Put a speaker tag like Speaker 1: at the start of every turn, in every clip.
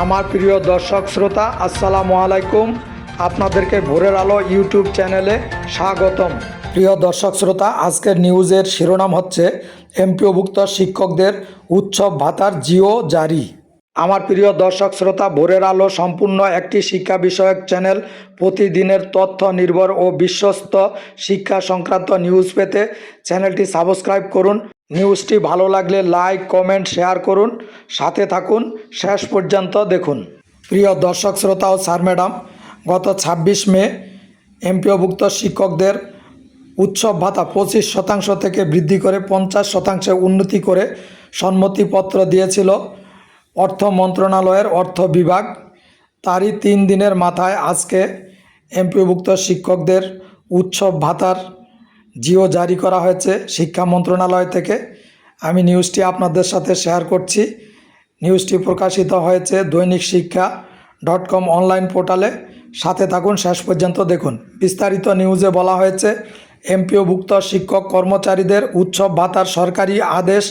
Speaker 1: আমার প্রিয় দর্শক শ্রোতা, আসসালামু আলাইকুম। আপনাদেরকে ভোরের আলো ইউটিউব চ্যানেলে স্বাগতম। প্রিয় দর্শক শ্রোতা, আজকের নিউজের শিরোনাম হচ্ছে এমপিওভুক্ত শিক্ষকদের উৎসব ভাতার জিও জারি। আমার প্রিয় দর্শক শ্রোতা, ভোরের আলো সম্পূর্ণ একটি শিক্ষা বিষয়ক চ্যানেল, প্রতিদিনের তথ্য নির্ভর ও বিশ্বস্ত শিক্ষা সংক্রান্ত নিউজ পেতে চ্যানেলটি সাবস্ক্রাইব করুন। নিউজটি ভালো লাগলে লাইক, কমেন্ট, শেয়ার করুন। সাথে থাকুন। শেষ পর্যন্ত দেখুন। প্রিয় দর্শক, শ্রোতা ও স্যার ম্যাডাম, গত ছাব্বিশ মে এমপিওভুক্ত শিক্ষকদের উৎসব ভাতা পঁচিশ শতাংশ থেকে বৃদ্ধি করে পঞ্চাশ শতাংশে উন্নতি করে সম্মতিপত্র দিয়েছিল অর্থ মন্ত্রণালয়ের অর্থ বিভাগ। তারই তিন দিনের মাথায় আজকে এমপিওভুক্ত শিক্ষকদের উৎসব ভাতার জিও জারি করা হয়েছে শিক্ষা মন্ত্রণালয় থেকে। আমি নিউজটি আপনাদের সাথে শেয়ার করছি। নিউজটি প্রকাশিত হয়েছে দৈনিক শিক্ষা ডট কম অনলাইন পোর্টালে। সাথে থাকুন, শেষ পর্যন্ত দেখুন। বিস্তারিত নিউজে বলা হয়েছে, এমপিওভুক্ত শিক্ষক কর্মচারীদের উৎসব ভাতার সরকারি আদেশ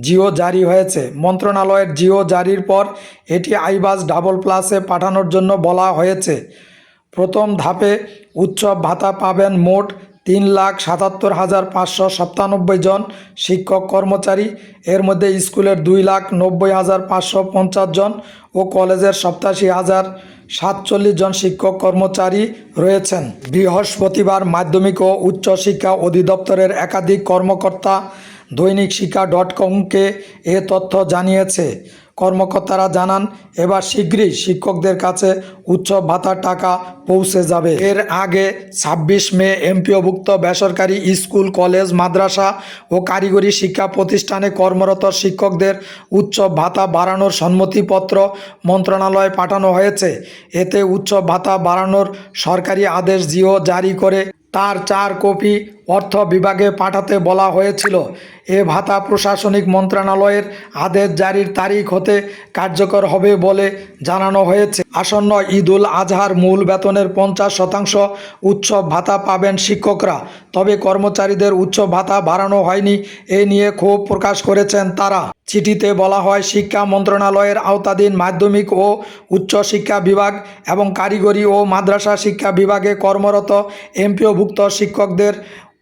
Speaker 1: জিও জারি হয়েছে। মন্ত্রণালয়ের জিও জারির পর এটি আইবাস ডাবল প্লাসে পাঠানোর জন্য বলা হয়েছে। প্রথম ধাপে উৎসব ভাতা পাবেন মোট তিন লাখ সাতাত্তর হাজার পাঁচশো সাতানব্বই জন শিক্ষক কর্মচারী। এর মধ্যে স্কুলের দুই লাখ নব্বই হাজার পাঁচশো পঞ্চাশ জন ও কলেজের সপ্তাশি হাজার সাতচল্লিশ জন শিক্ষক কর্মচারী রয়েছেন। বৃহস্পতিবার মাধ্যমিক ও উচ্চশিক্ষা অধিদপ্তরের একাধিক কর্মকর্তা দৈনিক শিক্ষা ডট কমকে এ তথ্য জানিয়েছে। কর্মকর্তারা জানান, এবার শীঘ্রই শিক্ষকদের কাছে উৎসব ভাতার টাকা পৌঁছে যাবে। এর আগে ছাব্বিশ মে এমপিওভুক্ত বেসরকারি স্কুল, কলেজ, মাদ্রাসা ও কারিগরি শিক্ষা প্রতিষ্ঠানে কর্মরত শিক্ষকদের উৎসব ভাতা বাড়ানোর সম্মতিপত্র মন্ত্রণালয়ে পাঠানো হয়েছে। এতে উৎসব ভাতা বাড়ানোর সরকারি আদেশ জিও জারি করে। তার চার কপি অর্থ বিভাগে পাঠাতে বলা হয়েছিল। এ ভাতা প্রশাসনিক মন্ত্রণালয়ের আদেশ জারির তারিখ হতে কার্যকর হবে বলে জানানো হয়েছে। আসন্ন ঈদুল আজহার মূল বেতনের পঞ্চাশ শতাংশ উৎসব ভাতা পাবেন শিক্ষকরা। তবে কর্মচারীদের উৎসব ভাতা বাড়ানো হয়নি। এ নিয়ে ক্ষোভ প্রকাশ করেছেন তারা। চিঠিতে বলা হয়, শিক্ষা মন্ত্রণালয়ের আওতাধীন মাধ্যমিক ও উচ্চ শিক্ষা বিভাগ এবং কারিগরি ও মাদ্রাসা শিক্ষা বিভাগে কর্মরত এমপিওভুক্ত শিক্ষকদের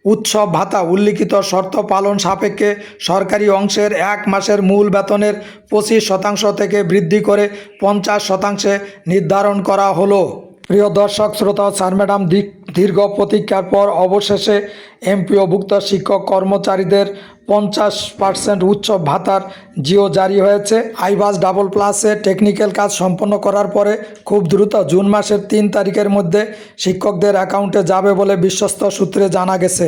Speaker 1: উৎসব ভাতা, উল্লিখিত শর্ত পালন সাপেক্ষে সরকারি অংশের এক মাসের মূল বেতনের পঁচিশ শতাংশ থেকে বৃদ্ধি করে পঞ্চাশ শতাংশে নির্ধারণ করা হলো। প্রিয় দর্শক, শ্রোতা, স্যার, ম্যাডাম, দীর্ঘ প্রতীক্ষার পর অবশেষে এমপিওভুক্ত শিক্ষক কর্মচারীদের পঞ্চাশ পার্সেন্ট উচ্চ ভাতার জিও জারি হয়েছে। আইবাস ডাবল প্লাসে টেকনিক্যাল কাজ সম্পন্ন করার পরে খুব দ্রুত জুন মাসের তিন তারিখের মধ্যে শিক্ষকদের অ্যাকাউন্টে যাবে বলে বিশ্বস্ত সূত্রে জানা গেছে।